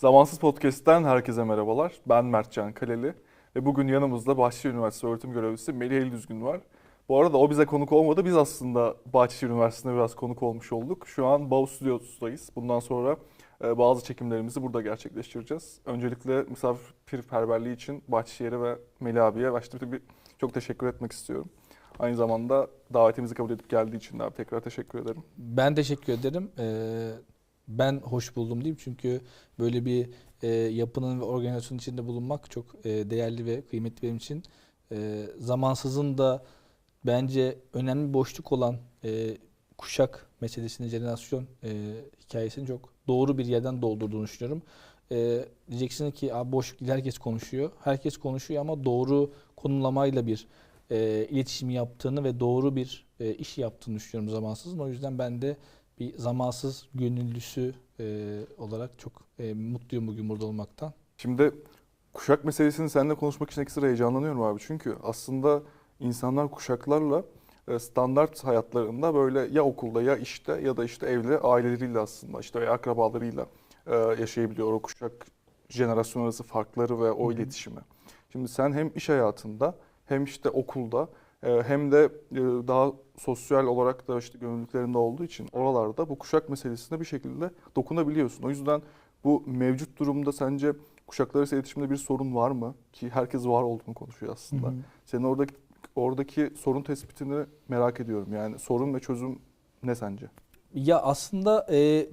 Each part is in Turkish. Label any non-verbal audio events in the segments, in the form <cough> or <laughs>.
Zamansız Podcast'ten herkese merhabalar. Ben Mertcan Kaleli ve bugün yanımızda Bahçeşehir Üniversitesi öğretim görevlisi Melih Eldüzgün var. Bu arada o bize konuk olmadı. Biz aslında Bahçeşehir Üniversitesi'nde biraz konuk olmuş olduk. Şu an Bağ Stüdyosu'dayız. Bundan sonra e, bazı çekimlerimizi burada gerçekleştireceğiz. Öncelikle misafirperverliği için Bahçeşehir'e ve Melih abiye başta bir çok teşekkür etmek istiyorum. Aynı zamanda davetimizi kabul edip geldiği için de abi tekrar teşekkür ederim. Ben teşekkür ederim. Ee, ben hoş buldum diyeyim çünkü böyle bir e, yapının ve organizasyonun içinde bulunmak çok e, değerli ve kıymetli benim için. E, zamansızın da bence önemli boşluk olan e, kuşak meselesini, jenerasyon e, hikayesini çok doğru bir yerden doldurduğunu düşünüyorum. E, diyeceksin ki Abi boşluk değil herkes konuşuyor. Herkes konuşuyor ama doğru konumlamayla bir e, iletişim yaptığını ve doğru bir e, iş yaptığını düşünüyorum zamansızın. O yüzden ben de bir zamansız gönüllüsü e, olarak çok e, mutluyum bugün burada olmaktan. Şimdi kuşak meselesini seninle konuşmak için ekstra heyecanlanıyorum abi. Çünkü aslında insanlar kuşaklarla e, standart hayatlarında böyle ya okulda ya işte ya da işte evde aileleriyle aslında işte veya akrabalarıyla e, yaşayabiliyor o kuşak jenerasyon arası farkları ve o iletişimi. Şimdi sen hem iş hayatında hem işte okulda e, hem de daha sosyal olarak da işte gönüllülüklerinde olduğu için oralarda bu kuşak meselesine bir şekilde dokunabiliyorsun. O yüzden bu mevcut durumda sence kuşaklar arası iletişimde bir sorun var mı? Ki herkes var olduğunu konuşuyor aslında. Hı hı. Senin oradaki oradaki sorun tespitini merak ediyorum. Yani sorun ve çözüm ne sence? Ya aslında e,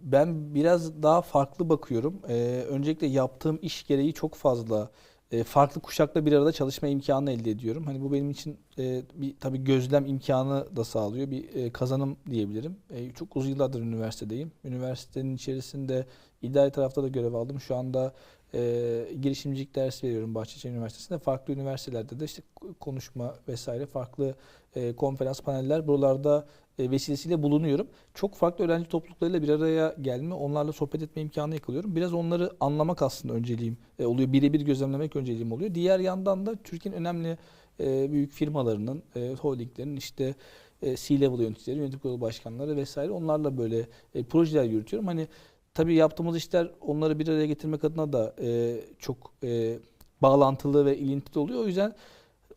ben biraz daha farklı bakıyorum. E, öncelikle yaptığım iş gereği çok fazla e, farklı kuşakla bir arada çalışma imkanı elde ediyorum. Hani bu benim için e, bir tabii gözlem imkanı da sağlıyor. Bir e, kazanım diyebilirim. E, çok uzun yıllardır üniversitedeyim. Üniversitenin içerisinde idari tarafta da görev aldım. Şu anda e, girişimcilik dersi veriyorum Bahçeşehir Üniversitesi'nde. Farklı üniversitelerde de işte konuşma vesaire farklı e, konferans paneller buralarda e, vesilesiyle bulunuyorum. Çok farklı öğrenci topluluklarıyla bir araya gelme, onlarla sohbet etme imkanı yakalıyorum. Biraz onları anlamak aslında önceliğim e, oluyor. Birebir gözlemlemek önceliğim oluyor. Diğer yandan da Türkiye'nin önemli e, büyük firmalarının, e, holdinglerin işte e, C-level yöneticileri, yönetim kurulu başkanları vesaire onlarla böyle e, projeler yürütüyorum. Hani tabii yaptığımız işler onları bir araya getirmek adına da e, çok e, bağlantılı ve ilintili oluyor. O yüzden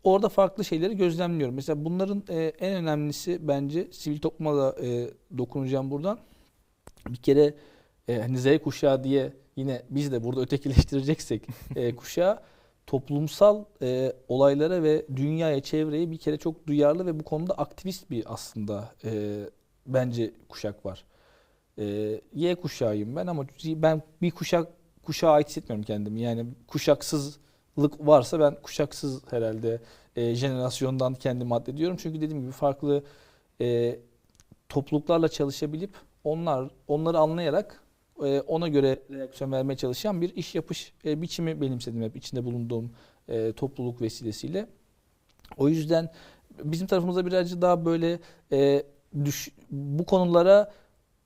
orada farklı şeyleri gözlemliyorum. Mesela bunların e, en önemlisi bence sivil topluma da e, dokunacağım buradan. Bir kere e, hani Z kuşağı diye yine biz de burada ötekileştireceksek e, <laughs> kuşağı toplumsal e, olaylara ve dünyaya, çevreye bir kere çok duyarlı ve bu konuda aktivist bir aslında e, bence kuşak var. E, y kuşağıyım ben ama ben bir kuşak kuşağa ait hissetmiyorum kendimi. Yani kuşaksızlık varsa ben kuşaksız herhalde e, jenerasyondan kendimi addediyorum. Çünkü dediğim gibi farklı e, topluluklarla çalışabilip onlar onları anlayarak e, ona göre reaksiyon vermeye çalışan bir iş yapış e, biçimi benimsedim hep içinde bulunduğum e, topluluk vesilesiyle. O yüzden bizim tarafımızda birazcık daha böyle e, düş, bu konulara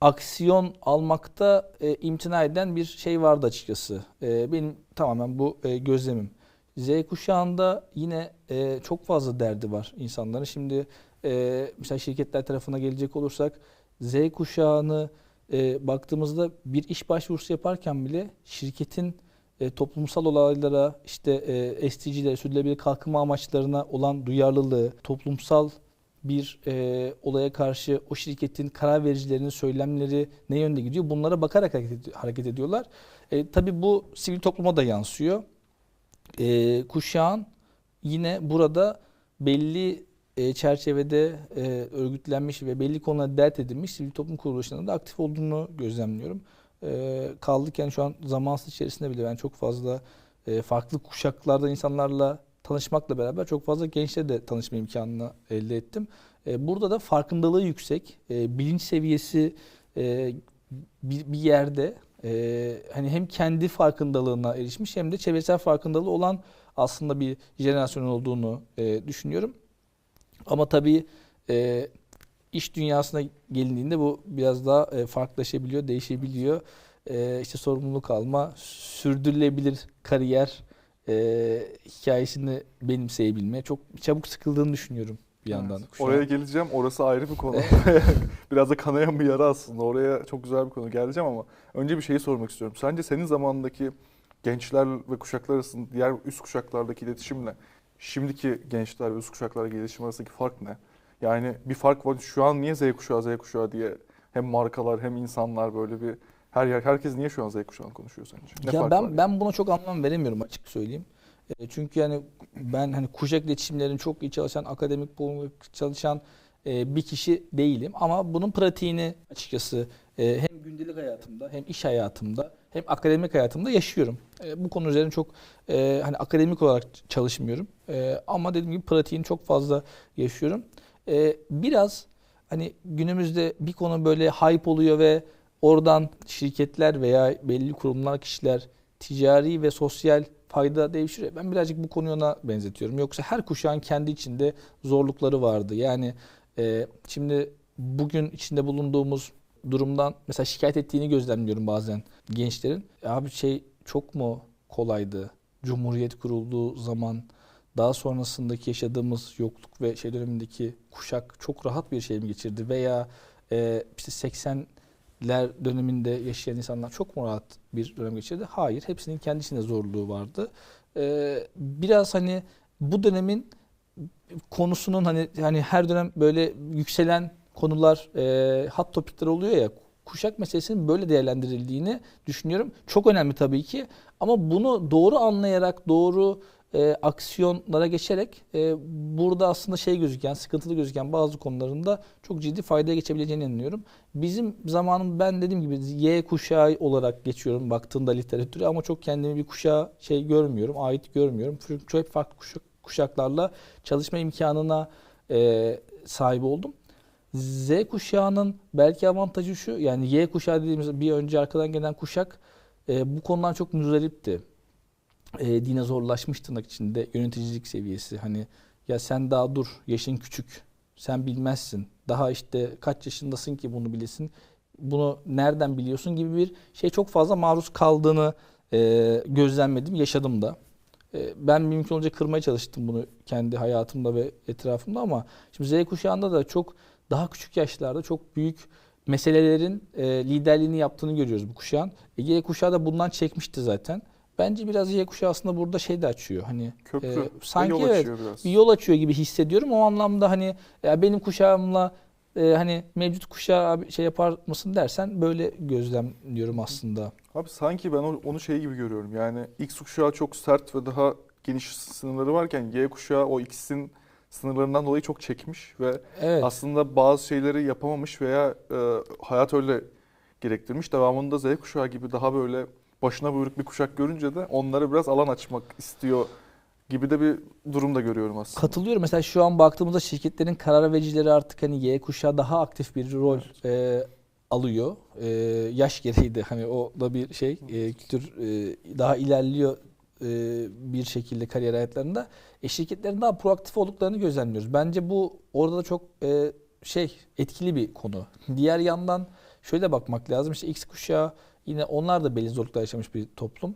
aksiyon almakta e, imtina eden bir şey vardı açıkçası. E, benim tamamen bu e, gözlemim. Z kuşağında yine e, çok fazla derdi var insanların. Şimdi e, mesela şirketler tarafına gelecek olursak Z kuşağını e, baktığımızda bir iş başvurusu yaparken bile şirketin e, toplumsal olaylara, işte e, SDG'lere, sürdürülebilir kalkınma amaçlarına olan duyarlılığı, toplumsal bir e, olaya karşı o şirketin karar vericilerinin söylemleri ne yönde gidiyor bunlara bakarak hareket, ed- hareket ediyorlar. E, tabii bu sivil topluma da yansıyor. E, kuşağın yine burada belli e, çerçevede e, örgütlenmiş ve belli konularda dert edilmiş sivil toplum kuruluşlarında da aktif olduğunu gözlemliyorum. E, kaldıkken şu an zamansız içerisinde bile ben çok fazla e, farklı kuşaklardan insanlarla tanışmakla beraber çok fazla gençle de tanışma imkanını elde ettim. E, burada da farkındalığı yüksek, e, bilinç seviyesi e, bir, bir yerde e, hani hem kendi farkındalığına erişmiş hem de çevresel farkındalığı olan aslında bir jenerasyon olduğunu e, düşünüyorum. Ama tabii e, iş dünyasına gelindiğinde bu biraz daha e, farklılaşabiliyor, değişebiliyor. E, işte sorumluluk alma, sürdürülebilir kariyer e, hikayesini benimseyebilme çok çabuk sıkıldığını düşünüyorum bir yandan. Evet, kuşağı. Oraya geleceğim. Orası ayrı bir konu. <laughs> <laughs> Biraz da kanayan bir yara aslında. Oraya çok güzel bir konu geleceğim ama önce bir şeyi sormak istiyorum. Sence senin zamandaki gençler ve kuşaklar arasında diğer üst kuşaklardaki iletişimle şimdiki gençler ve üst kuşaklardaki iletişim arasındaki fark ne? Yani bir fark var. Şu an niye Z kuşağı Z kuşağı diye hem markalar hem insanlar böyle bir her yer herkes niye şu an Z kuşağını konuşuyor sence? Ne ya ben var? ben buna çok anlam veremiyorum açık söyleyeyim. E, çünkü yani ben hani kuşak iletişimlerin çok iyi çalışan, akademik çalışan e, bir kişi değilim ama bunun pratiğini açıkçası e, hem gündelik hayatımda hem iş hayatımda hem akademik hayatımda yaşıyorum. E, bu konu üzerine çok e, hani akademik olarak çalışmıyorum. E, ama dediğim gibi pratiğini çok fazla yaşıyorum. E, biraz hani günümüzde bir konu böyle hype oluyor ve oradan şirketler veya belli kurumlar, kişiler ticari ve sosyal fayda devşiriyor. Ben birazcık bu konuyu ona benzetiyorum. Yoksa her kuşağın kendi içinde zorlukları vardı. Yani e, şimdi bugün içinde bulunduğumuz durumdan mesela şikayet ettiğini gözlemliyorum bazen gençlerin. "E Abi şey çok mu kolaydı? Cumhuriyet kurulduğu zaman daha sonrasındaki yaşadığımız yokluk ve şey dönemindeki kuşak çok rahat bir şey mi geçirdi veya e, işte 80'ler döneminde yaşayan insanlar çok mu rahat bir dönem geçirdi? Hayır. Hepsinin kendi içinde zorluğu vardı. E, biraz hani bu dönemin konusunun hani hani her dönem böyle yükselen konular, e, hot topikler oluyor ya kuşak meselesinin böyle değerlendirildiğini düşünüyorum. Çok önemli tabii ki ama bunu doğru anlayarak, doğru e, aksiyonlara geçerek e, burada aslında şey gözüken, sıkıntılı gözüken bazı konularında çok ciddi faydaya geçebileceğine inanıyorum. Bizim zamanım ben dediğim gibi Y kuşağı olarak geçiyorum baktığımda literatüre ama çok kendimi bir kuşağa şey görmüyorum, ait görmüyorum. Çünkü çok farklı kuşak, kuşaklarla çalışma imkanına e, sahip oldum. Z kuşağının belki avantajı şu yani Y kuşağı dediğimiz bir önce arkadan gelen kuşak e, bu konudan çok müzdaripti. E, dinozorlaşmış tırnak içinde yöneticilik seviyesi hani ya sen daha dur yaşın küçük sen bilmezsin daha işte kaç yaşındasın ki bunu bilesin bunu nereden biliyorsun gibi bir şey çok fazla maruz kaldığını e, gözlemledim yaşadım da. E, ben mümkün olunca kırmaya çalıştım bunu kendi hayatımda ve etrafımda ama şimdi Z kuşağında da çok daha küçük yaşlarda çok büyük meselelerin e, liderliğini yaptığını görüyoruz bu kuşağın. E, Y kuşağı da bundan çekmişti zaten. Bence biraz Y kuşağı aslında burada şey de açıyor. Hani Köprü e, sanki yol evet biraz. bir yol açıyor gibi hissediyorum. O anlamda hani ya benim kuşağımla e, hani mevcut kuşağı şey yapar mısın dersen böyle gözlemliyorum aslında. Abi sanki ben onu, şey gibi görüyorum. Yani X kuşağı çok sert ve daha geniş sınırları varken Y kuşağı o ikisinin sınırlarından dolayı çok çekmiş ve Evet. aslında bazı şeyleri yapamamış veya e, hayat öyle gerektirmiş. Devamında Z kuşağı gibi daha böyle başına buyruk bir kuşak görünce de onlara biraz alan açmak istiyor gibi de bir durum da görüyorum aslında. Katılıyorum. Mesela şu an baktığımızda şirketlerin karar vericileri artık hani Y kuşağı daha aktif bir rol e, alıyor. E, yaş gereği de hani o da bir şey e, kültür e, daha ilerliyor e, bir şekilde kariyer hayatlarında. E, şirketlerin daha proaktif olduklarını gözlemliyoruz. Bence bu orada da çok e, şey etkili bir konu. Diğer yandan şöyle bakmak lazım. İşte X kuşağı yine onlar da belli zorluklar yaşamış bir toplum.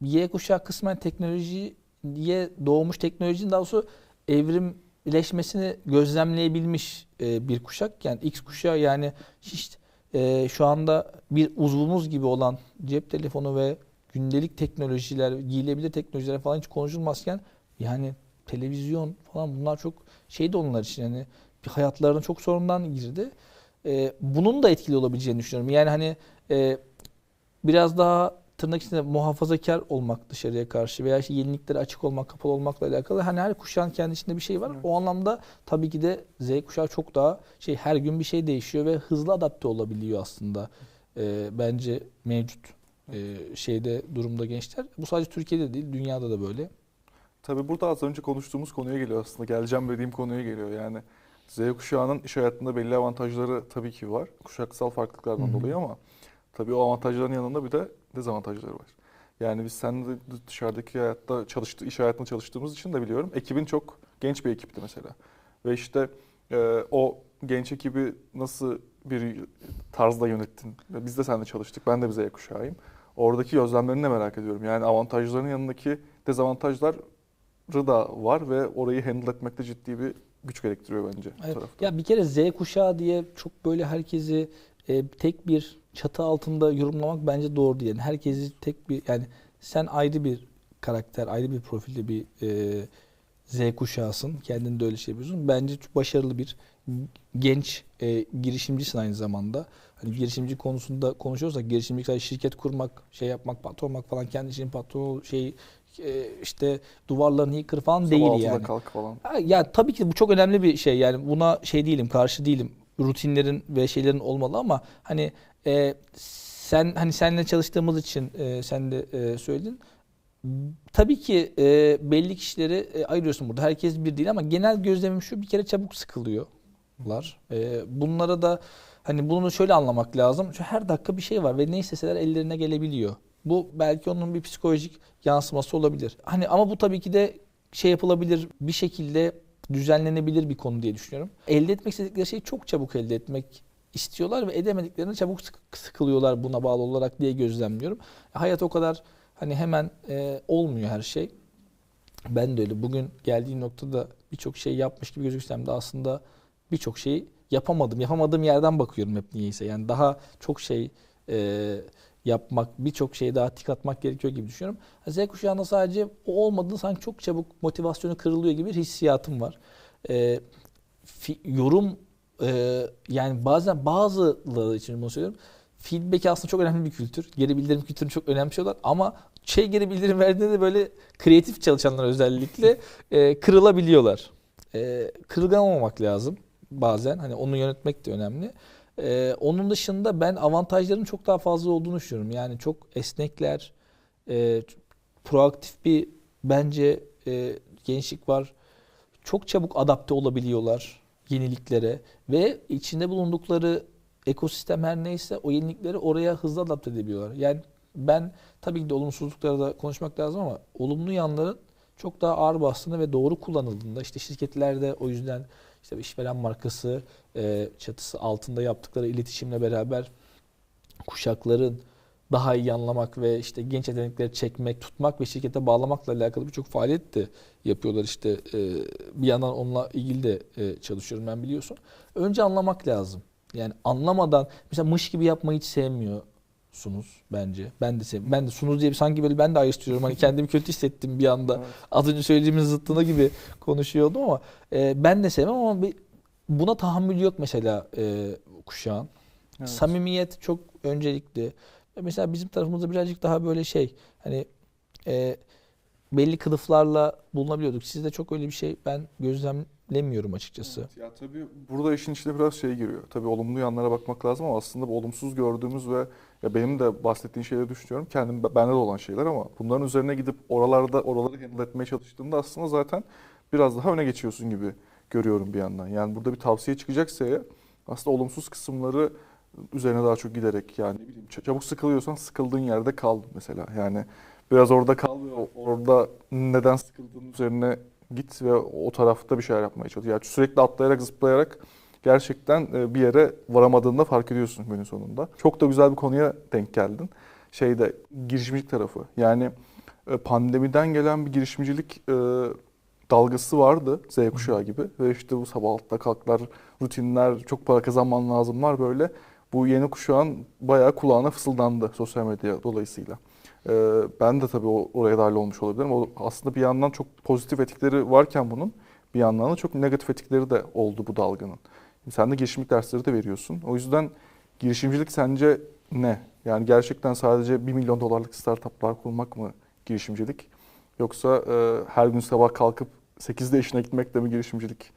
Y kuşağı kısmen teknolojiye doğmuş teknolojinin daha doğrusu evrimleşmesini gözlemleyebilmiş e, bir kuşak. Yani X kuşağı yani hiç e, şu anda bir uzvumuz gibi olan cep telefonu ve gündelik teknolojiler, giyilebilir teknolojiler falan hiç konuşulmazken yani televizyon falan bunlar çok şeydi onlar için yani bir hayatlarına çok sorundan girdi. E, bunun da etkili olabileceğini düşünüyorum. Yani hani e, biraz daha tırnak içinde muhafazakar olmak dışarıya karşı veya işte yeniliklere açık olmak, kapalı olmakla alakalı. Hani her kuşağın kendi içinde bir şey var. Evet. O anlamda tabii ki de Z kuşağı çok daha şey her gün bir şey değişiyor ve hızlı adapte olabiliyor aslında. Ee, bence mevcut e, şeyde durumda gençler. Bu sadece Türkiye'de değil, dünyada da böyle. Tabii burada az önce konuştuğumuz konuya geliyor aslında. Geleceğim dediğim konuya geliyor yani. Z kuşağının iş hayatında belli avantajları tabii ki var. Kuşaksal farklılıklardan Hı hı. dolayı ama tabii o avantajların yanında bir de dezavantajları var. Yani biz sen de dışarıdaki hayatta çalıştı, iş hayatında çalıştığımız için de biliyorum. Ekibin çok genç bir ekipti mesela. Ve işte e, o genç ekibi nasıl bir tarzda yönettin? Biz de seninle çalıştık. Ben de bir Z kuşağıyım. Oradaki gözlemlerini de merak ediyorum. Yani avantajların yanındaki dezavantajları da var ve orayı handle etmekte ciddi bir güç gerektiriyor bence Evet. tarafta. Ya bir kere Z kuşağı diye çok böyle herkesi e, tek bir çatı altında yorumlamak bence doğru değil. Yani herkesi tek bir yani sen ayrı bir karakter, ayrı bir profilde bir e, Z kuşağısın. Kendin de öyle şey yapıyorsun. Bence başarılı bir genç e, girişimcisin aynı zamanda. Hani girişimci konusunda konuşuyorsak girişimcilik sadece şirket kurmak, şey yapmak, patron olmak falan kendi işinin patronu şey e, işte duvarlarını yıkır falan Sabah değil yani. kalk falan. Ha, Ya tabii ki bu çok önemli bir şey yani buna şey değilim karşı değilim rutinlerin ve şeylerin olmalı ama hani e, sen hani seninle çalıştığımız için e, sen de e, söyledin. Tabii ki e, belli kişileri e, ayırıyorsun burada. Herkes bir değil ama genel gözlemim şu bir kere çabuk sıkılıyorlar. E, bunlara da hani bunu şöyle anlamak lazım. Çünkü her dakika bir şey var ve ne isteseler ellerine gelebiliyor. Bu belki onun bir psikolojik yansıması olabilir. Hani ama bu tabii ki de şey yapılabilir bir şekilde düzenlenebilir bir konu diye düşünüyorum. Elde etmek istedikleri şeyi çok çabuk elde etmek istiyorlar ve edemediklerini çabuk sık- sıkılıyorlar buna bağlı olarak diye gözlemliyorum. Hayat o kadar hani hemen e, olmuyor her şey. Ben de öyle. Bugün geldiğim noktada birçok şey yapmış gibi gözüksem de aslında birçok şeyi yapamadım. Yapamadığım yerden bakıyorum hep niyeyse. Yani daha çok şey e, yapmak, birçok şeye daha tik atmak gerekiyor gibi düşünüyorum. Z kuşağında sadece o olmadığında sanki çok çabuk motivasyonu kırılıyor gibi bir hissiyatım var. Ee, fi- yorum e, yani bazen bazıları için bunu söylüyorum. Feedback aslında çok önemli bir kültür. Geri bildirim kültürünü çok önemsiyorlar ama şey geri bildirim verdiğinde de böyle kreatif çalışanlar özellikle e, kırılabiliyorlar. E, kırılgan olmamak lazım bazen. Hani onu yönetmek de önemli. Ee, onun dışında ben avantajların çok daha fazla olduğunu düşünüyorum. Yani çok esnekler, e, proaktif bir bence e, gençlik var. Çok çabuk adapte olabiliyorlar yeniliklere ve içinde bulundukları ekosistem her neyse o yenilikleri oraya hızlı adapte edebiliyorlar. Yani ben tabii ki de olumsuzlukları da konuşmak lazım ama olumlu yanların çok daha ağır bastığında ve doğru kullanıldığında işte şirketlerde o yüzden işte işveren markası e, çatısı altında yaptıkları iletişimle beraber kuşakların daha iyi anlamak ve işte genç yetenekleri çekmek, tutmak ve şirkete bağlamakla alakalı birçok faaliyet de yapıyorlar işte. E, bir yandan onunla ilgili de e, çalışıyorum ben biliyorsun. Önce anlamak lazım. Yani anlamadan mesela mış gibi yapmayı hiç sevmiyorsunuz bence. Ben de sevmiyorum. Ben de sunuz diye bir sanki böyle ben de ayrıştırıyorum. Hani kendimi kötü hissettim bir anda. Evet. Az önce söylediğimiz zıttına gibi konuşuyordum ama e, ben de sevmem ama bir, buna tahammül yok mesela e, kuşağın. Evet. Samimiyet çok öncelikli. Mesela bizim tarafımızda birazcık daha böyle şey hani e, belli kılıflarla bulunabiliyorduk. Sizde çok öyle bir şey ben gözlemlemiyorum açıkçası. Evet, Ya tabii burada işin içine biraz şey giriyor. Tabii olumlu yanlara bakmak lazım ama aslında bu olumsuz gördüğümüz ve ya benim de bahsettiğin şeyleri düşünüyorum. Kendim bende de olan şeyler ama bunların üzerine gidip oralarda oraları handle etmeye çalıştığında aslında zaten biraz daha öne geçiyorsun gibi görüyorum bir yandan. Yani burada bir tavsiye çıkacaksa eğer aslında olumsuz kısımları üzerine daha çok giderek yani ne bileyim çabuk sıkılıyorsan sıkıldığın yerde kal mesela. Yani biraz orada kal ve orada neden sıkıldığın üzerine git ve o tarafta bir şeyler yapmaya çalış. Yani sürekli atlayarak zıplayarak gerçekten e, bir yere varamadığında fark ediyorsun günün sonunda. Çok da güzel bir konuya denk geldin. Şeyde girişimcilik tarafı. Yani e, pandemiden gelen bir girişimcilik e, dalgası vardı Z kuşağı gibi ve işte bu sabah altta kalklar, rutinler, çok para kazanman lazımlar böyle. Bu yeni kuşağın bayağı kulağına fısıldandı sosyal medya dolayısıyla. Ee, ben de tabii oraya dahil olmuş olabilirim. O aslında bir yandan çok pozitif etikleri varken bunun bir yandan da çok negatif etikleri de oldu bu dalganın. Sen de girişimcilik dersleri de veriyorsun. O yüzden girişimcilik sence ne? Yani gerçekten sadece 1 milyon dolarlık startuplar kurmak mı girişimcilik? Yoksa e, her gün sabah kalkıp 8'de işine gitmek de mi girişimcilik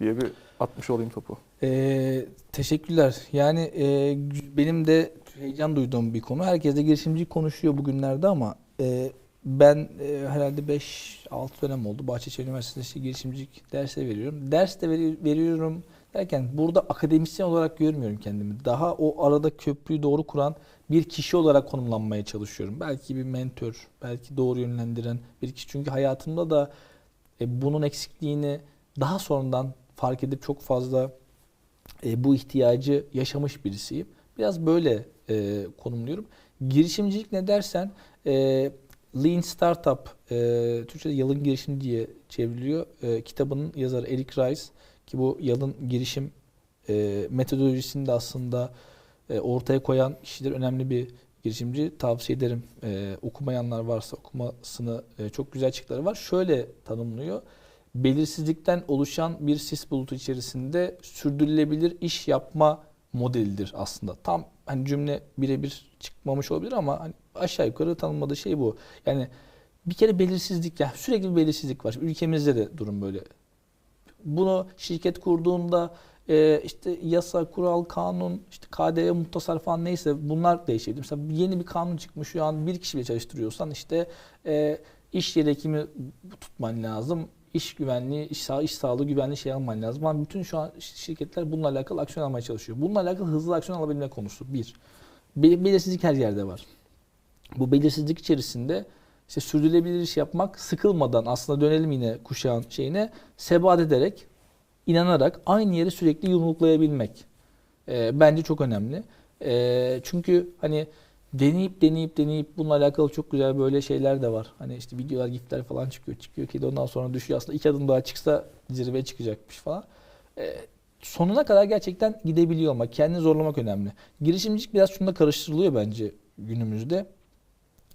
diye bir atmış olayım topu. Ee, teşekkürler. Yani e, benim de heyecan duyduğum bir konu. Herkes de girişimcilik konuşuyor bugünlerde ama e, ben e, herhalde 5-6 dönem oldu. Bahçeşehir Üniversitesi'nde işte girişimcilik dersi veriyorum. Ders de veri- veriyorum derken burada akademisyen olarak görmüyorum kendimi. Daha o arada köprüyü doğru kuran bir kişi olarak konumlanmaya çalışıyorum. Belki bir mentor, belki doğru yönlendiren bir kişi. Çünkü hayatımda da e, bunun eksikliğini daha sonradan fark edip çok fazla e, bu ihtiyacı yaşamış birisiyim. Biraz böyle e, konumluyorum. Girişimcilik ne dersen e, Lean Startup, e, Türkçe'de yalın girişim diye çevriliyor. E, kitabının yazarı Eric Rice ki bu yalın girişim e, metodolojisini de aslında e, ortaya koyan kişiler önemli bir girişimci. Tavsiye ederim. E, okumayanlar varsa okumasını e, çok güzel açıkları var. Şöyle tanımlıyor. Belirsizlikten oluşan bir sis bulutu içerisinde sürdürülebilir iş yapma modelidir aslında. Tam hani cümle birebir çıkmamış olabilir ama hani aşağı yukarı tanımladığı şey bu. Yani bir kere belirsizlik yani sürekli bir belirsizlik var. Ülkemizde de durum böyle. Bunu şirket kurduğunda e, işte yasa, kural, kanun, işte KDV, muhtasar falan neyse bunlar değişebilir. Mesela yeni bir kanun çıkmış şu an bir kişi bile çalıştırıyorsan işte e, iş yeri hekimi tutman lazım. İş güvenliği, iş, sağ, iş sağlığı güvenliği şey alman lazım. Ama bütün şu an şirketler bununla alakalı aksiyon almaya çalışıyor. Bununla alakalı hızlı aksiyon alabilme konusu bir. Bel- Belirsizlik her yerde var. Bu belirsizlik içerisinde işte sürdürülebilir iş yapmak sıkılmadan aslında dönelim yine kuşağın şeyine sebat ederek inanarak aynı yeri sürekli yumruklayabilmek e, bence çok önemli. E, çünkü hani deneyip deneyip deneyip bununla alakalı çok güzel böyle şeyler de var. Hani işte videolar, gifler falan çıkıyor. Çıkıyor ki de ondan sonra düşüyor. Aslında iki adım daha çıksa zirveye çıkacakmış falan. E, sonuna kadar gerçekten gidebiliyor ama kendini zorlamak önemli. Girişimcilik biraz şunda karıştırılıyor bence günümüzde.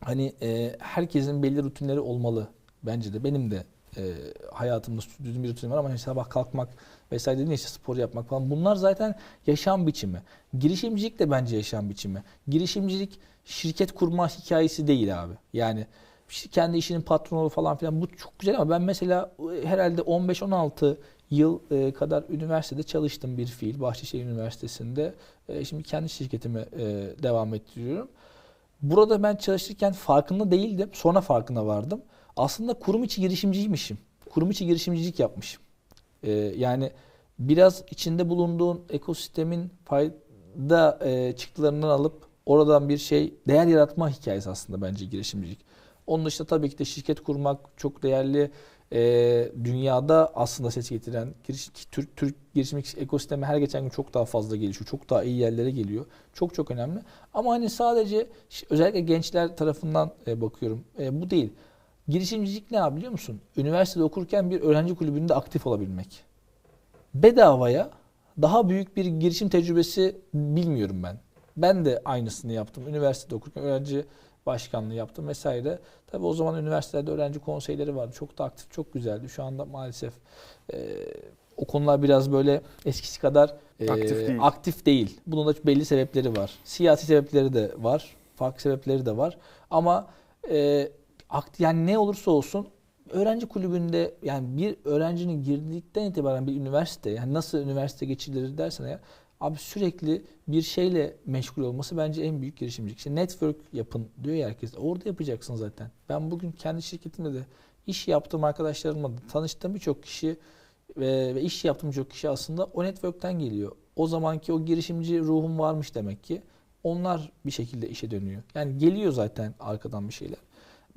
Hani e, herkesin belli rutinleri olmalı bence de. Benim de e, hayatımda düzgün bir rutinim var ama hani sabah kalkmak vesaire dediğin işte spor yapmak falan bunlar zaten yaşam biçimi. Girişimcilik de bence yaşam biçimi. Girişimcilik şirket kurma hikayesi değil abi. Yani işte kendi işinin patronu falan filan bu çok güzel ama ben mesela e, herhalde 15-16 yıl e, kadar üniversitede çalıştım bir fiil Bahçeşehir Üniversitesi'nde. E, şimdi kendi şirketimi devam ettiriyorum. Burada ben çalışırken farkında değildim. Sonra farkına vardım. Aslında kurum içi girişimciymişim. Kurum içi girişimcilik yapmışım. Ee, yani biraz içinde bulunduğun ekosistemin fayda e, çıktılarından alıp oradan bir şey değer yaratma hikayesi aslında bence girişimcilik. Onun dışında tabii ki de şirket kurmak çok değerli. Ee, dünyada aslında ses getiren giriş, Türk, Türk girişimcilik ekosistemi her geçen gün çok daha fazla gelişiyor. Çok daha iyi yerlere geliyor. Çok çok önemli. Ama hani sadece özellikle gençler tarafından e, bakıyorum. E, bu değil. Girişimcilik ne abi biliyor musun? Üniversitede okurken bir öğrenci kulübünde aktif olabilmek. Bedavaya daha büyük bir girişim tecrübesi bilmiyorum ben. Ben de aynısını yaptım. Üniversitede okurken öğrenci başkanlığı yaptım vesaire. Tabii o zaman üniversitelerde öğrenci konseyleri vardı. Çok da aktif, çok güzeldi. Şu anda maalesef e, o konular biraz böyle eskisi kadar e, Aktif değil. aktif değil. Bunun da belli sebepleri var. Siyasi sebepleri de var. Farklı sebepleri de var. Ama e, yani ne olursa olsun öğrenci kulübünde yani bir öğrencinin girdikten itibaren bir üniversite yani nasıl üniversite geçirilir dersen eğer abi sürekli bir şeyle meşgul olması bence en büyük girişimcilik. İşte network yapın diyor ya herkes. Orada yapacaksın zaten. Ben bugün kendi şirketimde de iş yaptığım arkadaşlarımla da tanıştığım birçok kişi ve, ve iş yaptığım birçok kişi aslında o network'ten geliyor. O zamanki o girişimci ruhum varmış demek ki. Onlar bir şekilde işe dönüyor. Yani geliyor zaten arkadan bir şeyler.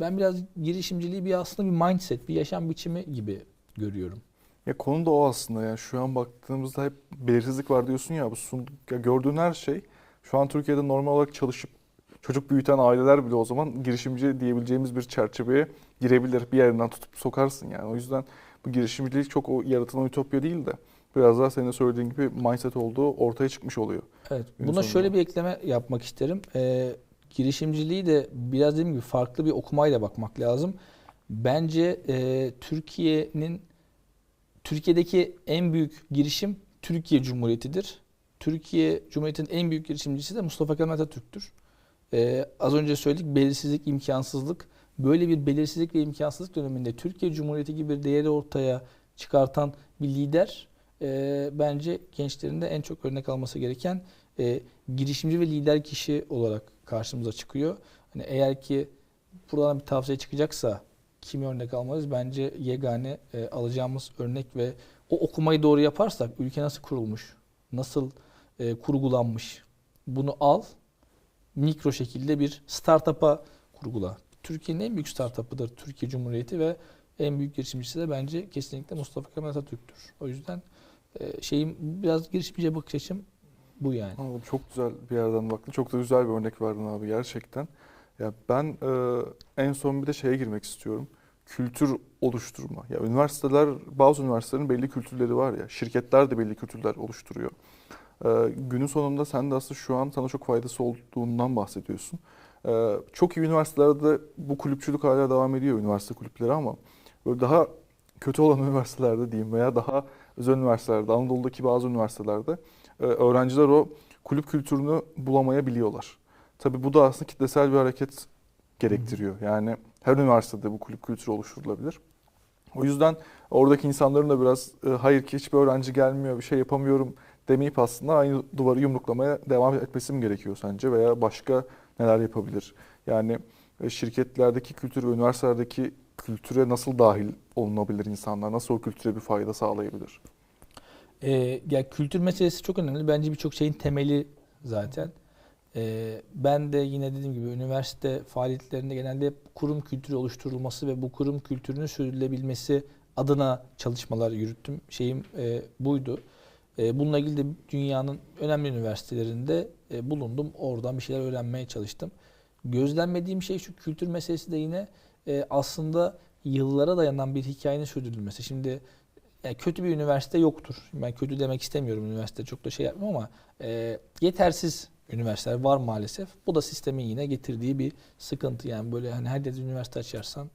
Ben biraz girişimciliği bir aslında bir mindset, bir yaşam biçimi gibi görüyorum. Ya konu da o aslında yani şu an baktığımızda hep belirsizlik var diyorsun ya bu sun, ya gördüğün her şey şu an Türkiye'de normal olarak çalışıp çocuk büyüten aileler bile o zaman girişimci diyebileceğimiz bir çerçeveye girebilir. Bir yerinden tutup sokarsın yani. O yüzden bu girişimcilik çok o yaratılan ütopya değil de biraz daha senin de söylediğin gibi mindset olduğu ortaya çıkmış oluyor. Evet. Buna sonunda. şöyle bir ekleme yapmak isterim. Ee, girişimciliği de biraz dediğim gibi farklı bir okumayla bakmak lazım. Bence e, Türkiye'nin Türkiye'deki en büyük girişim Türkiye Cumhuriyeti'dir. Türkiye Cumhuriyeti'nin en büyük girişimcisi de Mustafa Kemal Atatürk'tür. Ee, az önce söyledik belirsizlik, imkansızlık. Böyle bir belirsizlik ve imkansızlık döneminde Türkiye Cumhuriyeti gibi bir değeri ortaya çıkartan bir lider e, bence gençlerin de en çok örnek alması gereken e, girişimci ve lider kişi olarak karşımıza çıkıyor. Hani eğer ki buradan bir tavsiye çıkacaksa kimi örnek almalıyız? Bence yegane e, alacağımız örnek ve o okumayı doğru yaparsak ülke nasıl kurulmuş, nasıl e, kurgulanmış bunu al, mikro şekilde bir startup'a kurgula. Türkiye'nin en büyük startup'ıdır Türkiye Cumhuriyeti ve en büyük girişimcisi de bence kesinlikle Mustafa Kemal Atatürk'tür. O yüzden e, şeyim biraz girişimciye bakış açım bu yani. Anladım. Çok güzel bir yerden baktın. Çok da güzel bir örnek verdin abi gerçekten. Ya ben e, en son bir de şeye girmek istiyorum. Kültür oluşturma. Ya üniversiteler, bazı üniversitelerin belli kültürleri var ya. Şirketler de belli kültürler oluşturuyor. E, günün sonunda sen de aslında şu an sana çok faydası olduğundan bahsediyorsun. E, çok iyi üniversitelerde bu kulüpçülük hala devam ediyor üniversite kulüpleri ama böyle daha kötü olan <laughs> üniversitelerde diyeyim veya daha özel üniversitelerde, Anadolu'daki bazı üniversitelerde e, öğrenciler o kulüp kültürünü bulamayabiliyorlar. Tabii bu da aslında kitlesel bir hareket gerektiriyor. Yani her üniversitede bu kulüp kültürü oluşturulabilir. O yüzden oradaki insanların da biraz e, hayır ki hiçbir öğrenci gelmiyor, bir şey yapamıyorum demeyip aslında aynı duvarı yumruklamaya devam etmesi mi gerekiyor sence veya başka neler yapabilir? Yani e, şirketlerdeki kültür ve üniversitelerdeki kültüre nasıl dahil olunabilir insanlar? Nasıl o kültüre bir fayda sağlayabilir? Ee, ya kültür meselesi çok önemli. Bence birçok şeyin temeli zaten. Ee, ben de yine dediğim gibi üniversite faaliyetlerinde genelde hep kurum kültürü oluşturulması ve bu kurum kültürünün sürdürülebilmesi adına çalışmalar yürüttüm. Şeyim e, buydu. E, bununla ilgili de dünyanın önemli üniversitelerinde e, bulundum. Oradan bir şeyler öğrenmeye çalıştım. Gözlemlediğim şey şu kültür meselesi de yine e, aslında yıllara dayanan bir hikayenin sürdürülmesi. Şimdi yani kötü bir üniversite yoktur. Ben kötü demek istemiyorum üniversite çok da şey yapmıyorum ama e, yetersiz üniversiteler var maalesef. Bu da sistemin yine getirdiği bir sıkıntı. Yani böyle hani her dedi üniversite açarsan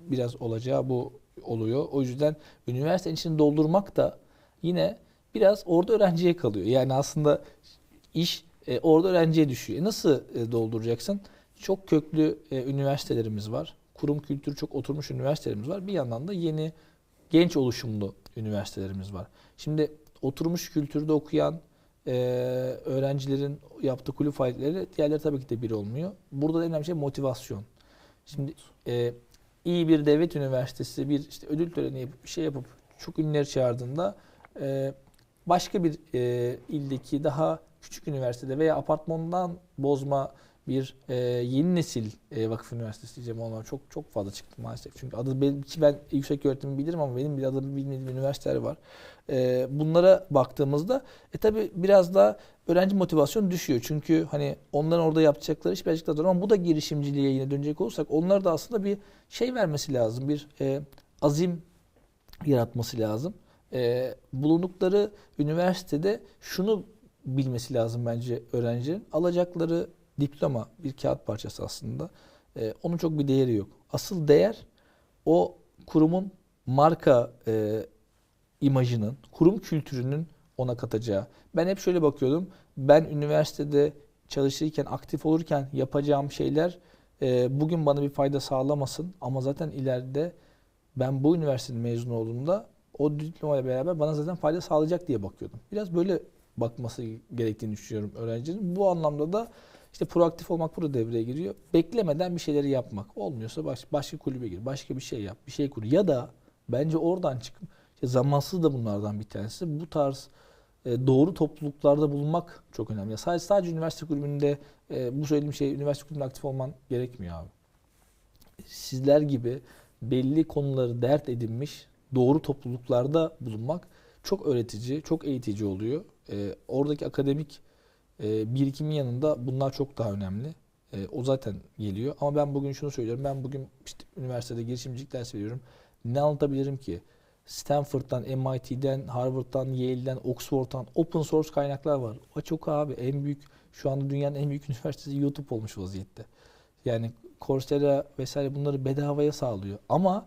biraz olacağı bu oluyor. O yüzden üniversitenin içini doldurmak da yine biraz orada öğrenciye kalıyor. Yani aslında iş e, orada öğrenciye düşüyor. E, nasıl e, dolduracaksın? Çok köklü e, üniversitelerimiz var. Kurum kültürü çok oturmuş üniversitelerimiz var. Bir yandan da yeni genç oluşumlu üniversitelerimiz var. Şimdi oturmuş kültürde okuyan e, öğrencilerin yaptığı kulüp faaliyetleri diğerleri tabii ki de bir olmuyor. Burada da en önemli şey motivasyon. Şimdi e, iyi bir devlet üniversitesi bir işte ödül töreni yapıp bir şey yapıp çok ünlüleri çağırdığında e, başka bir e, ildeki daha küçük üniversitede veya apartmandan bozma bir e, yeni nesil e, vakıf üniversitesi diyeceğim onlar çok çok fazla çıktı maalesef. Çünkü adı belki ben yüksek öğretimi bilirim ama benim bir adını bilmediğim üniversiteler var. E, bunlara baktığımızda e tabi biraz da öğrenci motivasyonu düşüyor. Çünkü hani onların orada yapacakları iş birazcık daha zor ama bu da girişimciliğe yine dönecek olursak onlar da aslında bir şey vermesi lazım. Bir e, azim yaratması lazım. E, bulundukları üniversitede şunu bilmesi lazım bence öğrencilerin. Alacakları diploma bir kağıt parçası aslında. E, onun çok bir değeri yok. Asıl değer o kurumun marka e, imajının, kurum kültürünün ona katacağı. Ben hep şöyle bakıyordum. Ben üniversitede çalışırken, aktif olurken yapacağım şeyler e, bugün bana bir fayda sağlamasın. Ama zaten ileride ben bu üniversitenin mezun olduğumda o diplomayla beraber bana zaten fayda sağlayacak diye bakıyordum. Biraz böyle bakması gerektiğini düşünüyorum öğrencinin. Bu anlamda da işte proaktif olmak burada devreye giriyor. Beklemeden bir şeyleri yapmak. Olmuyorsa baş, başka kulübe gir, başka bir şey yap, bir şey kur. Ya da bence oradan çıkıp işte zamansız da bunlardan bir tanesi. Bu tarz e, doğru topluluklarda bulunmak çok önemli. Sadece sadece üniversite kulübünde e, bu söylediğim şey üniversite kulübünde aktif olman gerekmiyor abi. Sizler gibi belli konuları dert edinmiş doğru topluluklarda bulunmak çok öğretici, çok eğitici oluyor. E, oradaki akademik e, birikimin yanında bunlar çok daha önemli. E, o zaten geliyor. Ama ben bugün şunu söylüyorum. Ben bugün işte üniversitede girişimcilik dersi veriyorum. Ne anlatabilirim ki? Stanford'dan, MIT'den, Harvard'dan, Yale'den, Oxford'dan open source kaynaklar var. O çok abi en büyük şu anda dünyanın en büyük <laughs> üniversitesi YouTube olmuş vaziyette. Yani Coursera vesaire bunları bedavaya sağlıyor. Ama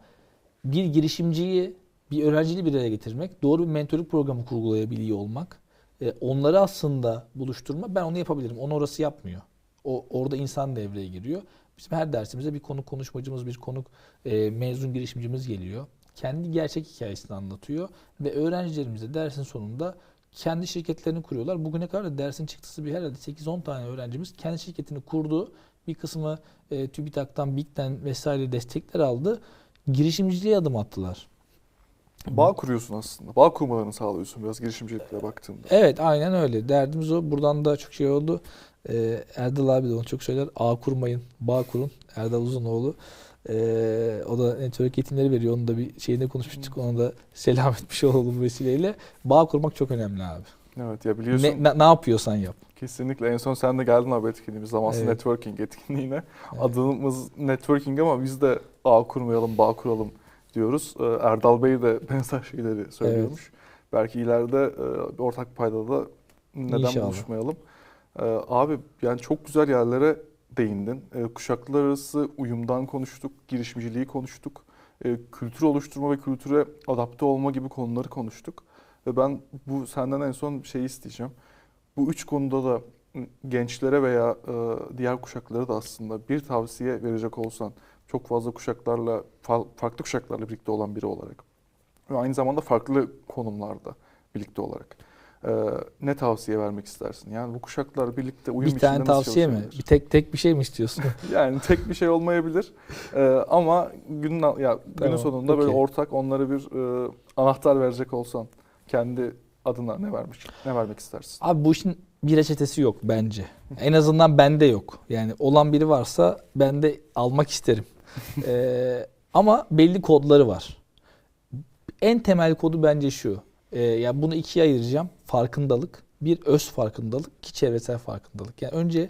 bir girişimciyi, bir öğrenciliği bir araya getirmek, doğru bir mentorluk programı kurgulayabiliyor olmak, e, onları aslında buluşturma ben onu yapabilirim. Onu orası yapmıyor. O orada insan devreye giriyor. Bizim her dersimizde bir konuk konuşmacımız, bir konuk e, mezun girişimcimiz geliyor. Kendi gerçek hikayesini anlatıyor ve öğrencilerimiz de dersin sonunda kendi şirketlerini kuruyorlar. Bugüne kadar da dersin çıktısı bir herhalde 8-10 tane öğrencimiz kendi şirketini kurdu. Bir kısmı e, TÜBİTAK'tan, BİK'ten vesaire destekler aldı. Girişimciliğe adım attılar. Bağ kuruyorsun aslında. Bağ kurmalarını sağlıyorsun biraz girişimcilikle baktığında. Evet aynen öyle. Derdimiz o. Buradan da çok şey oldu. Ee, Erdal abi de onu çok söyler. Ağ kurmayın, bağ kurun. Erdal Uzunoğlu. Ee, o da network eğitimleri veriyor. Onu da bir şeyinde konuşmuştuk. Ona da selam etmiş olalım vesileyle. Bağ kurmak çok önemli abi. Evet ya biliyorsun Ne, ne, ne yapıyorsan yap. kesinlikle en son sen de geldin abi etkinliğimiz zamansız Evet. networking etkinliğine. Evet. Adımız networking ama biz de ağ kurmayalım, bağ kuralım diyoruz. Ee, Erdal Bey de <laughs> benzer şeyleri söylüyormuş. Belki ileride e, ortak paydada da neden İnşallah. buluşmayalım. Ee, abi yani çok güzel yerlere değindin. Ee, kuşaklar arası uyumdan konuştuk, girişimciliği konuştuk. Ee, kültür oluşturma ve kültüre adapte olma gibi konuları konuştuk. Ve ben bu senden en son şeyi isteyeceğim. Bu üç konuda da gençlere veya e, diğer kuşaklara da aslında bir tavsiye verecek olsan çok fazla kuşaklarla fa- farklı kuşaklarla birlikte olan biri olarak ve aynı zamanda farklı konumlarda birlikte olarak e, ne tavsiye vermek istersin? Yani bu kuşaklar birlikte uyum bir tane içinde nasıl tavsiye mi? Bir tek tek bir şey mi istiyorsun? <laughs> Yani tek bir şey olmayabilir E, ama günün ya günün Tamam, sonunda böyle okey. ortak onlara bir e, anahtar verecek olsan kendi adına ne vermek ne vermek istersin? Abi bu işin bir reçetesi yok bence. En azından bende yok. Yani olan biri varsa ben de almak isterim. <laughs> Ee, ama belli kodları var. En temel kodu bence şu. Ee, ya bunu ikiye ayıracağım. Farkındalık. Bir öz farkındalık, iki çevresel farkındalık. Yani önce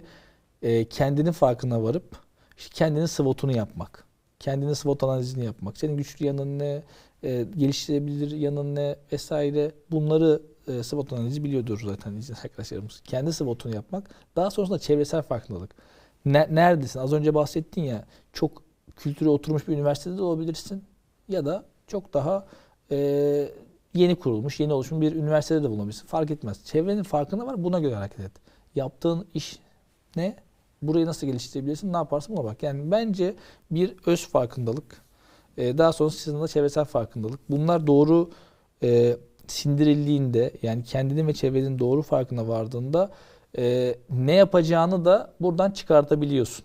e, kendinin farkına varıp işte kendinin SWOT'unu yapmak. Kendinin SWOT analizini yapmak. Senin güçlü yanın ne, e, geliştirebilir yanın ne vesaire. Bunları e, SWOT analizi biliyordur zaten arkadaşlarımız. Kendi SWOT'unu yapmak. Daha sonrasında çevresel farkındalık. Ne- neredesin? Az önce bahsettin ya çok kültüre oturmuş bir üniversitede de olabilirsin. Ya da çok daha e, yeni kurulmuş, yeni oluşmuş bir üniversitede de bulunabilirsin. Fark etmez. Çevrenin farkına var. Buna göre hareket et. Yaptığın iş ne? Burayı nasıl geliştirebilirsin? Ne yaparsın? Buna bak. Yani bence bir öz farkındalık, e, daha sonra sizin de çevresel farkındalık. Bunlar doğru e, sindirildiğinde yani kendinin ve çevrenin doğru farkına vardığında e, ne yapacağını da buradan çıkartabiliyorsun.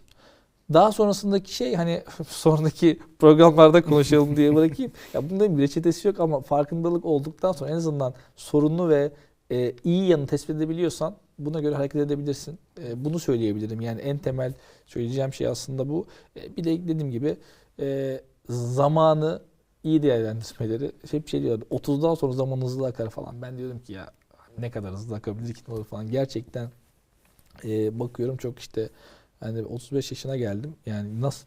Daha sonrasındaki şey hani <laughs> sonraki programlarda konuşalım diye bırakayım. Ya bunların bir reçetesi yok ama farkındalık olduktan sonra en azından sorunlu ve e, iyi yanı tespit edebiliyorsan buna göre hareket edebilirsin. E, bunu söyleyebilirim. Yani en temel söyleyeceğim şey aslında bu. E, bir de dediğim gibi e, zamanı iyi değerlendirmeleri. Hep şey diyorlar 30'dan sonra zaman hızlı akar falan. Ben diyorum ki ya ne kadar hızlı akabilir ki falan. Gerçekten e, bakıyorum çok işte yani 35 yaşına geldim. Yani nasıl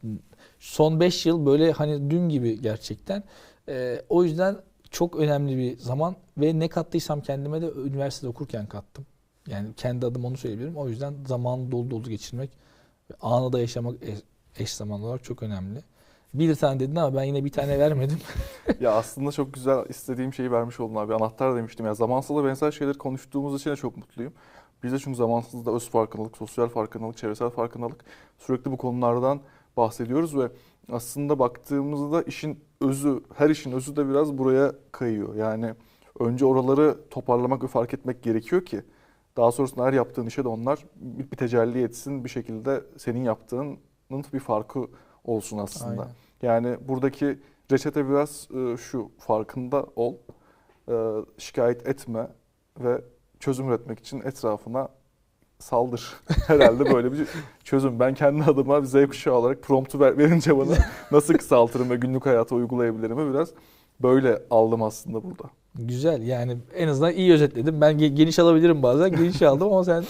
son 5 yıl böyle hani dün gibi gerçekten. E, o yüzden çok önemli bir zaman ve ne kattıysam kendime de üniversitede okurken kattım. Yani kendi adım onu söyleyebilirim. O yüzden zamanı dolu dolu geçirmek ve anı da yaşamak eş, zamanlı olarak çok önemli. Bir tane dedin ama ben yine bir tane vermedim. <laughs> <laughs> ya aslında çok güzel istediğim şeyi vermiş oldun abi. Anahtar demiştim. Ya zamansızla benzer şeyleri konuştuğumuz için de çok mutluyum. Biz de çünkü zamansızda öz farkındalık, sosyal farkındalık, çevresel farkındalık sürekli bu konulardan bahsediyoruz ve aslında baktığımızda işin özü, her işin özü de biraz buraya kayıyor. Yani önce oraları toparlamak ve fark etmek gerekiyor ki daha sonrasında her yaptığın işe de onlar bir, bir tecelli etsin bir şekilde senin yaptığının bir farkı olsun aslında. Aynen. Yani buradaki reçete biraz e, şu farkında ol, e, şikayet etme ve çözüm üretmek için etrafına saldır. <laughs> Herhalde böyle bir çözüm. Ben kendi adıma bir Z kuşağı olarak promptu ver, verince bana <laughs> nasıl kısaltırım ve günlük hayata uygulayabilirim biraz böyle aldım aslında burada. Güzel yani en azından iyi özetledim. Ben ge- geniş alabilirim bazen. Geniş aldım ama sen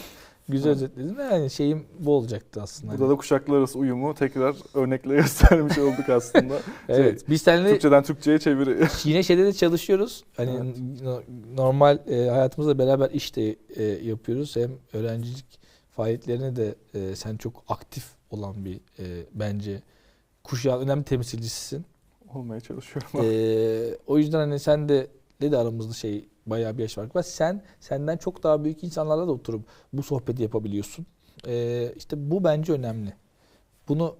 güzel özetledin. Yani şeyim bu olacaktı aslında. Burada da kuşaklar arası uyumu tekrar örnekle <laughs> göstermiş olduk aslında. <laughs> evet. Biz seninle Türkçeden Türkçe'ye çeviri. <laughs> yine şeyde de çalışıyoruz. Hani Evet. no- normal e, hayatımızda beraber iş de e, yapıyoruz. Hem öğrencilik faaliyetlerine de e, sen çok aktif olan bir e, bence kuşağın önemli temsilcisisin. Olmaya çalışıyorum. Ee, o yüzden hani sen de ne de aramızda şey bayağı bir yaş farkı var. Sen senden çok daha büyük insanlarla da oturup bu sohbeti yapabiliyorsun. Ee, işte bu bence önemli. Bunu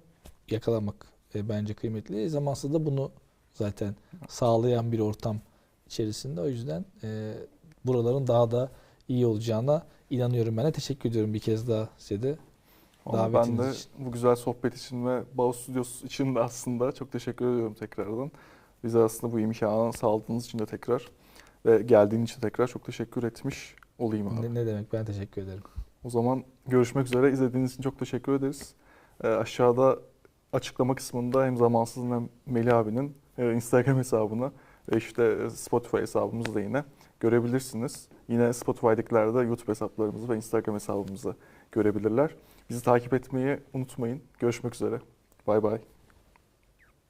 yakalamak e, bence kıymetli. Zamansız da bunu zaten sağlayan bir ortam içerisinde. O yüzden e, buraların daha da iyi olacağına inanıyorum ben de. Teşekkür ediyorum bir kez daha size de. Ama ben Davetiniz de için. bu güzel sohbet için ve Bağız Stüdyosu için de aslında çok teşekkür ediyorum tekrardan. Bize aslında bu imkanı sağladığınız için de tekrar ve geldiğin için tekrar çok teşekkür etmiş olayım abi. Ne, ne demek ben teşekkür ederim. O zaman görüşmek üzere. İzlediğiniz için çok teşekkür ederiz. Ee, aşağıda açıklama kısmında hem Zamansız'ın hem Melih abinin e, Instagram hesabını Ve işte Spotify hesabımızı da yine görebilirsiniz. Yine Spotify'dakilerde YouTube hesaplarımızı ve Instagram hesabımızı görebilirler. Bizi takip etmeyi unutmayın. Görüşmek üzere. Bay bay.